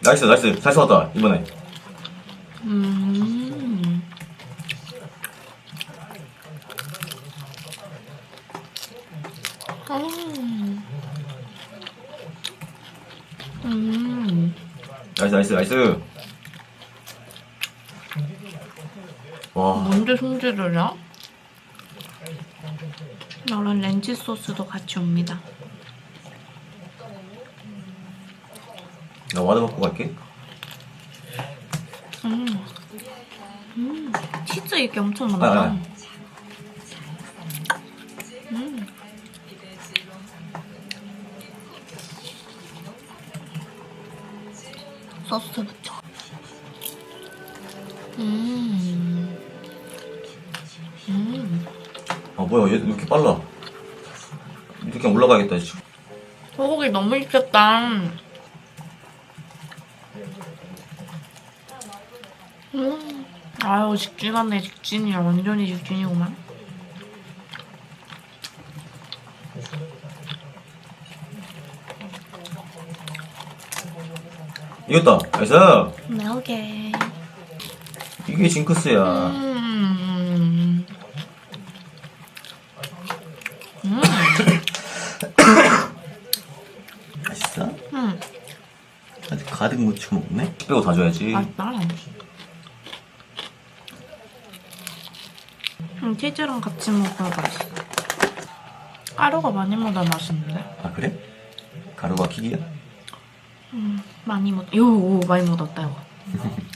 나이스 나이스 잘 쏘았다 이번에 음. 나이스 나이스 나이스 와 뭔데 손질을 해? 너랑 렌치 소스도 같이 옵니다. 나 와드 먹고 갈게 음. 음. 치즈 이게 엄청 아, 많다. 아. 음. 소스 붙여. 음. 음. 아 뭐야 얘 이렇게 빨라 이렇게 올라가야겠다 지금 소고기 너무 익혔다. 음. 아유 직진하네 직진이야 완전히 직진이구만. 이겼다 나이스 네 오케이. 이게 징크스야 음. 음. 맛있어? 음. 아직 가득 묻혀 먹네 빼고 다 줘야지 맛있다. 음, 치즈랑 같이 먹어야 맛있어. 가루가 많이 묻어 맛있는데? 아 그래? 가루가 킥이야? 음, 많이 묻, 요, 오, 많이 묻었다, 이거.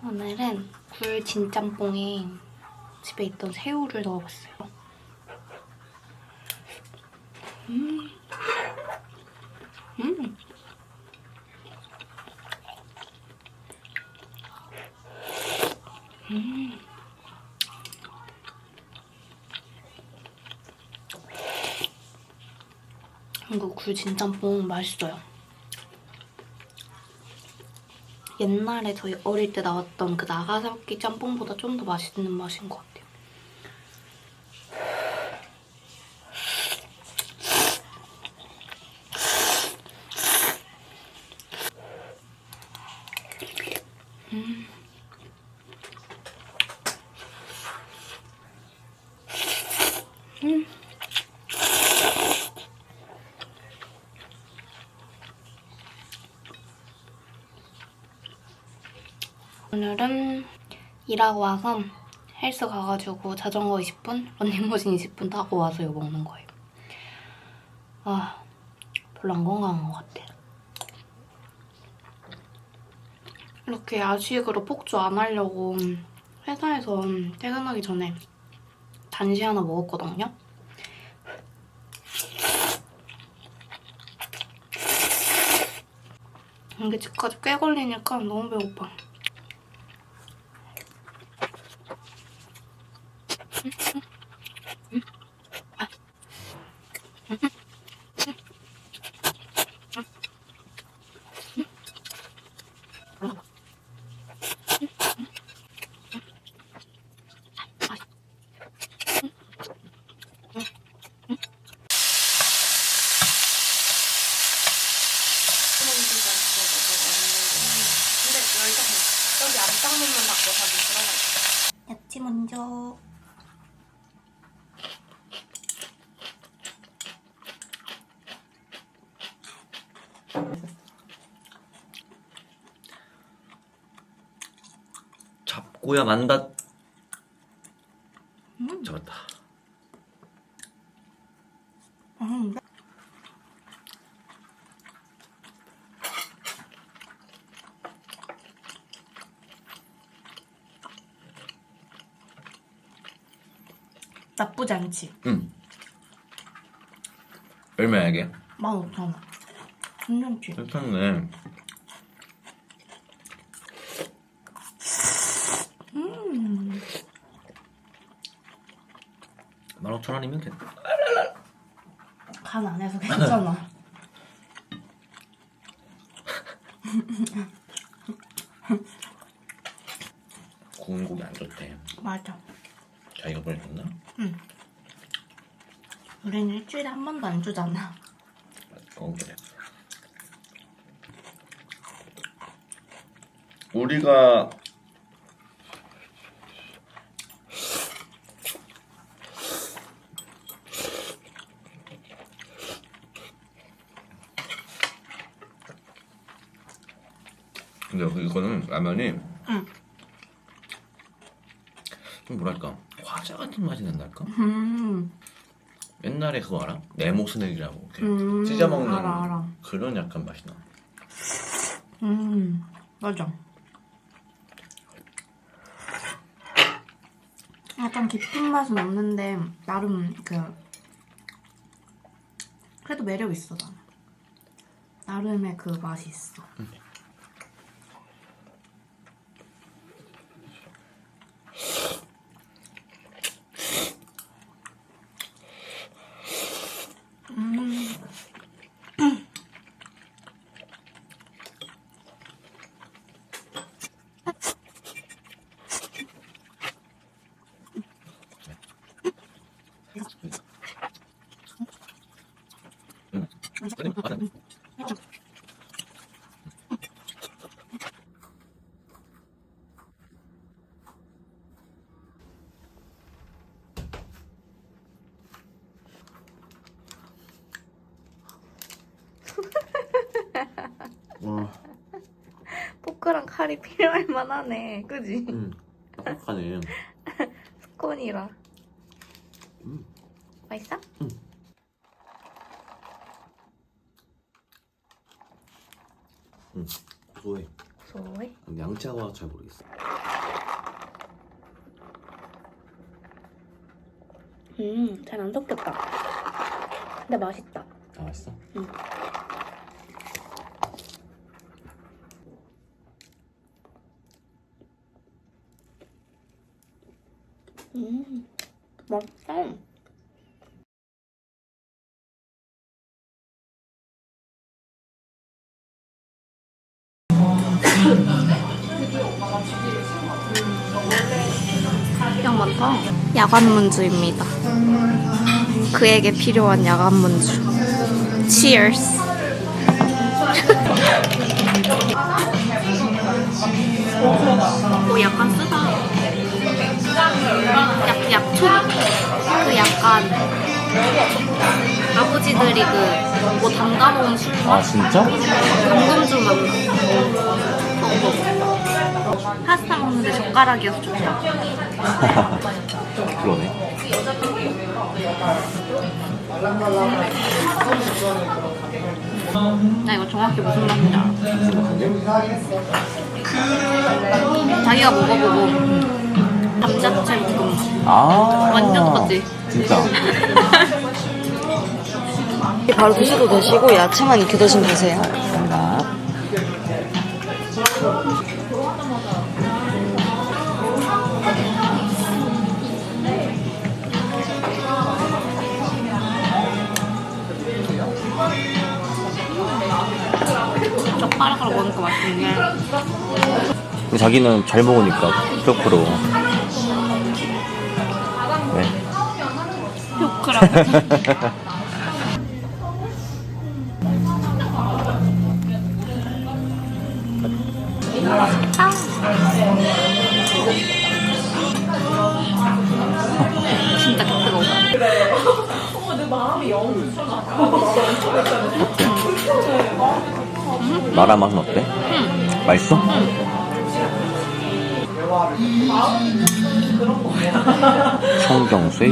오늘은 굴 진짬뽕에 집에 있던 새우를 넣어봤어요. 음. 음. 음. 이거 굴 진짬뽕 맛있어요. 옛날에 저희 어릴 때 나왔던 그 나가사키 짬뽕보다 좀 더 맛있는 맛인 것 같아요. 오늘은 일하고 와서 헬스 가가지고 자전거 20분, 런닝머신 20분 타고 와서 이거 먹는 거예요. 아, 별로 안 건강한 것 같아. 이렇게 야식으로 폭주 안 하려고 회사에서 퇴근하기 전에 단시 하나 먹었거든요. 이게 집까지 꽤 걸리니까 너무 배고파. 근데 열정 여기 안장문만 닫고 다시 들어가. 야채 먼저. 잡고야 만다 음. 잡았다 음. 나쁘지 않지? 응 얼마야 이게? 15,000원. 괜찮지? 괜찮네 하나님은 괜찮아. 간 안에서 괜찮아. 구운 고기 안 좋대. 맞아. 자기가 보내줬나? 응. 우린 일주일에 한 번도 안 주잖아. 그건 그래. 우리가 라면이 응. 좀 뭐랄까 과자 같은 맛이 난달까? 음. 옛날에 그거 알아? 네모 스낵이라고 이렇게 음, 찢어 먹는 알아, 알아. 그런 약간 맛이 나. 음. 맞아. 약간 깊은 맛은 없는데 나름 그 그래도 매력 있어 나는. 나름의 그 맛이 있어. 와, 포크랑 칼이 필요할 만하네. 그지? 음, 딱딱하네. 스콘이라. 음. 맛있어? 음, 고소해. 고소해. 근데 양치하고 잘 모르겠어. 음, 잘 안 섞였다. 근데 맛있다. 아 맛있어? 응. 음, 맛있다. 양 많다. 야간 문주입니다. 그에게 필요한 야간 문주. Cheers. 오, 약간 쓰다. 약, 약초? 그 약간 아버지들이 그뭐 담가놓은 술 아 진짜? 연금주 맛 나. 파스타 먹는데 젓가락이어서 좋다. 그러네. 나 이거 정확히 무슨 맛인지 알아. 자기가 먹어보고 감자채 볶음 아 완전 똑같지? 진짜. 바로 드셔도 되시고 야채만 익혀 드시면 되세요. 감사합니다. 젓가락으로 먹으니까 맛있네. 자기는 잘 먹으니까 뼈프로. 왜? 효크라고. 마라 맛은 어때? 맛있어? 청경쇠